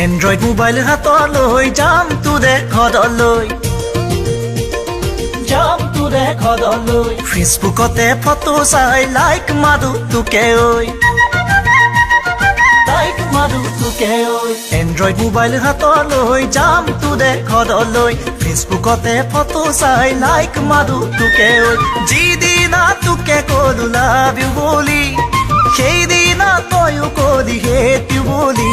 Mobile হাতলৈ যাম তোৰে ঘৰলৈ যাম তোৰে ঘৰলৈ ফেচবুকতে ফটো চাই লাইক মাৰো তোকে ঐ। লাইক মাৰো তোকে ঐ এনড্ৰইড মোবাইল হাতলৈ যাম তোৰে ঘৰলৈ ফেচবুকতে ফটো চাই লাইক মাৰো তোকে ঐ। যিদিনা তোকে কলো লাভ ইউ বুলি, সেইদিনা তয়ো কলি সেইটো বুলি।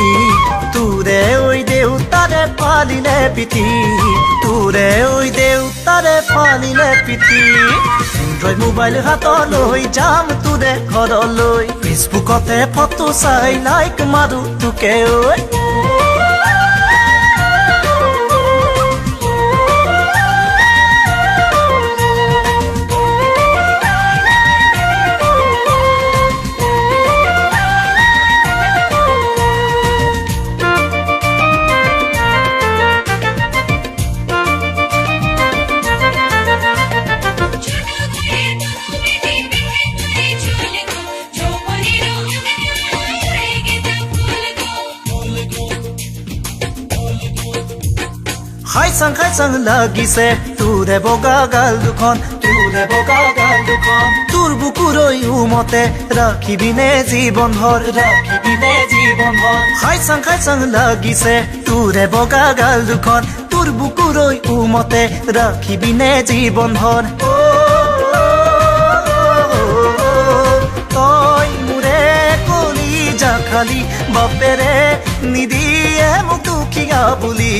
ফালিলে পিঠি তোৰে ঐ দেউতাৰে ফালিলে পিঠি এনড্ৰইড মোবাইল হাতলৈ যাম তোৰে ঘৰলৈ। ফেচবুকতে ফটো চাই লাইক মাৰো তোকে ঐ। হাই চাং খাই চাং লাগিছে তোৰে বগা গাল দুখন তোৰে বগা গাল দুখন তোৰ বুকুৰৈ উমতে ৰাখিবিনে জীৱন ভৰ ৰাখিবিনে জীৱন ভৰ হাই চাং খাই চাং লাগিছে তোৰে বগা গাল দুখন তোৰ বুকুৰৈ উমতে ৰাখিবিনে জীৱন ভৰ জাখালি বাপেৰে নিদিয়ে মোক দুখীয়া বুলি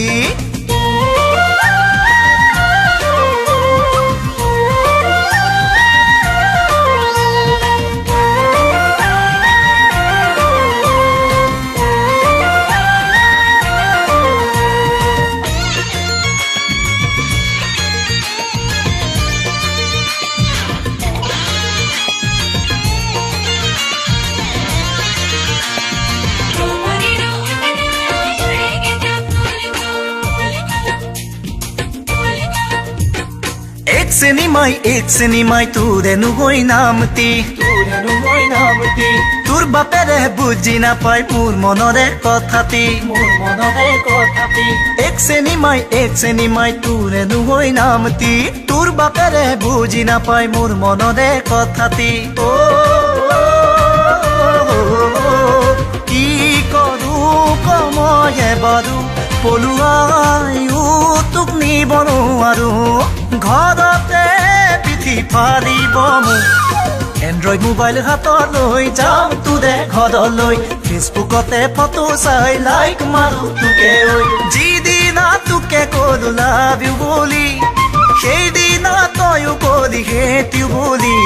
চিনেমাই এক নুগৈ নামতি। তোৰে নুগৈ নামতি। তোৰ বাপেৰে বুজি নাপায় মোৰ মনৰে কথাটি। মোৰ মনৰে কথাটি। এক চিনেমাই এক চিনেমাই তোৰে নুগৈ নামতি। তোৰ বাপেৰে বুজি নাপায় মোৰ মনৰে কথাটি। অ কি কৰো কময়ে বাৰু পলুৱাইও তোক নিব নোৱাৰো ঘৰতে পিঠি ফালিব মোক এনড্ৰইড মোবাইল হাতলৈ যাম তোৰে ঘৰলৈ। ফেচবুকতে ফটো চাই লাইক মাৰো তোকে ঐ। যিদিনা তোকে কলো লাভ ইউ বুলি, সেইদিনা তয়ো কলি সেইটো বুলি।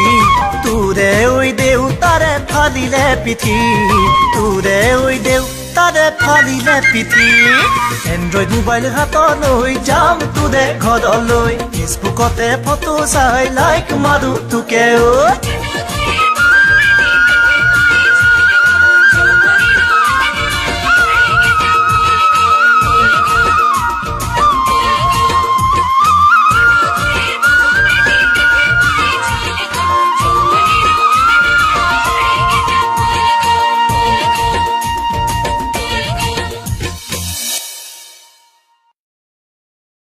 তোৰে ঐ দেউতাৰে ফালিলে পিঠি তোৰে ঐ দেউতাৰে ফালিলে পিঠি এনড্ৰইড মোবাইল হাতলৈ যাম তোৰে ঘৰলৈ। ফেচবুকতে ফটো চাই লাইক মাৰো তোকে ঐ